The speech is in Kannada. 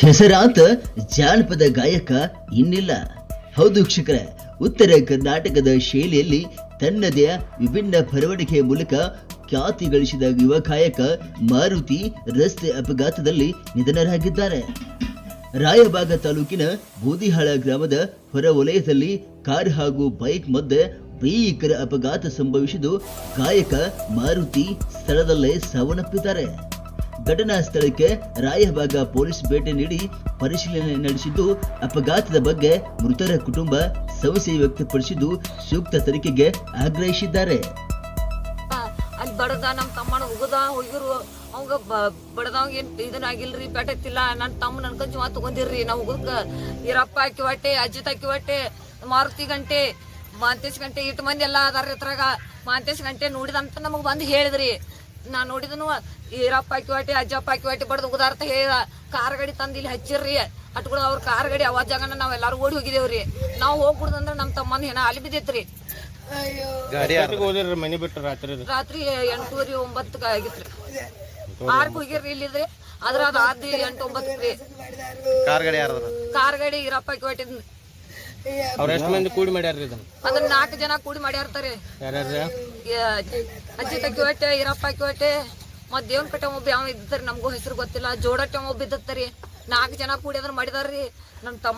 ಹೆಸರಾಂತ ಜಾನಪದ ಗಾಯಕ ಇನ್ನಿಲ್ಲ. ಹೌದು ವೀಕ್ಷಕರೇ, ಉತ್ತರ ಕರ್ನಾಟಕದ ಶೈಲಿಯಲ್ಲಿ ತನ್ನದೇ ವಿಭಿನ್ನ ಬರವಣಿಗೆಯ ಮೂಲಕ ಖ್ಯಾತಿ ಗಳಿಸಿದ ಯುವ ಗಾಯಕ ಮಾರುತಿ ರಸ್ತೆ ಅಪಘಾತದಲ್ಲಿ ನಿಧನರಾಗಿದ್ದಾರೆ. ರಾಯಬಾಗ ತಾಲೂಕಿನ ಬೂದಿಹಾಳ ಗ್ರಾಮದ ಹೊರವಲಯದಲ್ಲಿ ಕಾರ್ ಹಾಗೂ ಬೈಕ್ ಮಧ್ಯೆ ಭೀಕರ ಅಪಘಾತ ಸಂಭವಿಸಿದ್ದು ಗಾಯಕ ಮಾರುತಿ ಸ್ಥಳದಲ್ಲೇ ಸಾವನ್ನಪ್ಪಿದ್ದಾರೆ. ಘಟನಾ ಸ್ಥಳಕ್ಕೆ ರಾಯಭಾಗ ಪೊಲೀಸ್ ಭೇಟಿ ನೀಡಿ ಪರಿಶೀಲನೆ ನಡೆಸಿದ್ದು, ಅಪಘಾತದ ಬಗ್ಗೆ ಮೃತರ ಕುಟುಂಬ ಸಮಸ್ಯೆ ವ್ಯಕ್ತಪಡಿಸಿದ್ದು ಸೂಕ್ತ ತನಿಖೆಗೆ ಆಗ್ರಹಿಸಿದ್ದಾರೆ. ಅಲ್ಲಿ ಬಡದ ನಮ್ಮ ತಮ್ಮನ ಉಗದ ಹೋಗಿರು ಅವಂಗ ಬಡದವಂಗ ಏನ್ ಇದನ್ನ ಆಗಿಲ್ರಿ ಬೆಟತ್ತಿಲ್ಲ ನನ್ನ ತಮ್ಮ ನನ್ ಕಂಚು ಮಾತು ತಗೊಂದಿರ್ರಿ ನಾವು ಹುಗುದ್ ಈರಪ್ಪ ಹಾಕಿ ಹೊಟ್ಟೆ, ಅಜ್ಜಿತ್ ಹಾಕಿ ಹೊಟ್ಟೆ, ಮಾರುತಿ ಗಂಟೆ, ಮಾಂತೇಶ್ ಗಂಟೆ ಇಟ್ಟು ಮಂದಿ ಎಲ್ಲ ಅದಾರ ಇದ್ರಾಗ, ಮಾಂತೇಶ್ ಗಂಟೆ ನೋಡಿದಂತ ನಮಗ್ ಬಂದು ಹೇಳಿದ್ರಿ. ನಾ ನೋಡಿದನು ಈರಪ್ಪ ಹಾಕಿ ಹೊಟ್ಟೆ ಅಜ್ಜಪ್ಪ ಹಾಕಿ ಹೊಟ್ಟೆ ಉದಾರ್ಥ ಹೇಳಿದ ಕಾರ್ ಗಾಡಿ ತಂದು ಇಲ್ಲಿ ಹಚ್ಚಿರ್ರಿ. ಅಟ್ಕೊಳ ಅವ್ರ ಕಾರ್ ಗಾಡಿ ಅವ ಜಾಗನ ನಾವ್ ಎಲ್ಲಾರು ಓಡಿ ಹೋಗಿದೇವ್ರಿ. ನಾವ್ ಹೋಗ್ಬಿಡ್ದಂದ್ರ ನಮ್ ತಮ್ಮಂದ್ ಏನ ಅಲ್ಲಿ ಬಿದ್ದೈತ್ರಿ. ಮನೆ ಬಿಟ್ಟು ರಾತ್ರಿ ರಾತ್ರಿ ಎಂಟೂವರೆ ಒಂಬತ್ತಕ್ಕ ಆಗಿತ್ರಿ. ಆರ್ಕ್ ಹೋಗಿರ್ರಿ ಇಲ್ಲಿದ್ರಿ ಅದ್ರ ಅದ್ ಆದ್ರಿ ಎಂಟು ಒಂಬತ್ತು ಕಾರ್ ಗಾಡಿ ಕಾರ್ ಗಾಡಿ ಈರಪ್ಪ ಅವ್ರ ಎಷ್ಟು ಮಂದಿ ಕೂಡಿ ಮಾಡ್ಯಾರ್ರಿ ಇದನ್ನ? ಅದ್ರ ನಾಲ್ಕು ಜನ ಕೂಡಿ ಮಾಡ್ಯಾರ್ತಾರೆ. ಯಾರ್ಯಾರ ಅಜ್ಜಿ ತಕ್ಕಿ ಹೊಟ್ಟೆ ಇರಪ್ಪ ಹಾಕಿ ಹೊಟ್ಟೆ ಮತ್ ದೇವನ್ ಕಟ್ಟೆ ಒಬ್ಬ ಯಾವ ಇದ್ದಾರೆ ನಮಗೂ ಹೆಸರು ಗೊತ್ತಿಲ್ಲ. ಜೋಡಟ್ಟೆ ಒಬ್ಬ ಇದ್ದತ್ತರಿ ನಾಲ್ಕು ಜನ ಕೂಡಿ ಅದ್ರ ಮಾಡಿದಾರ್ರಿ. ನಮ್ ತಮ್ಮ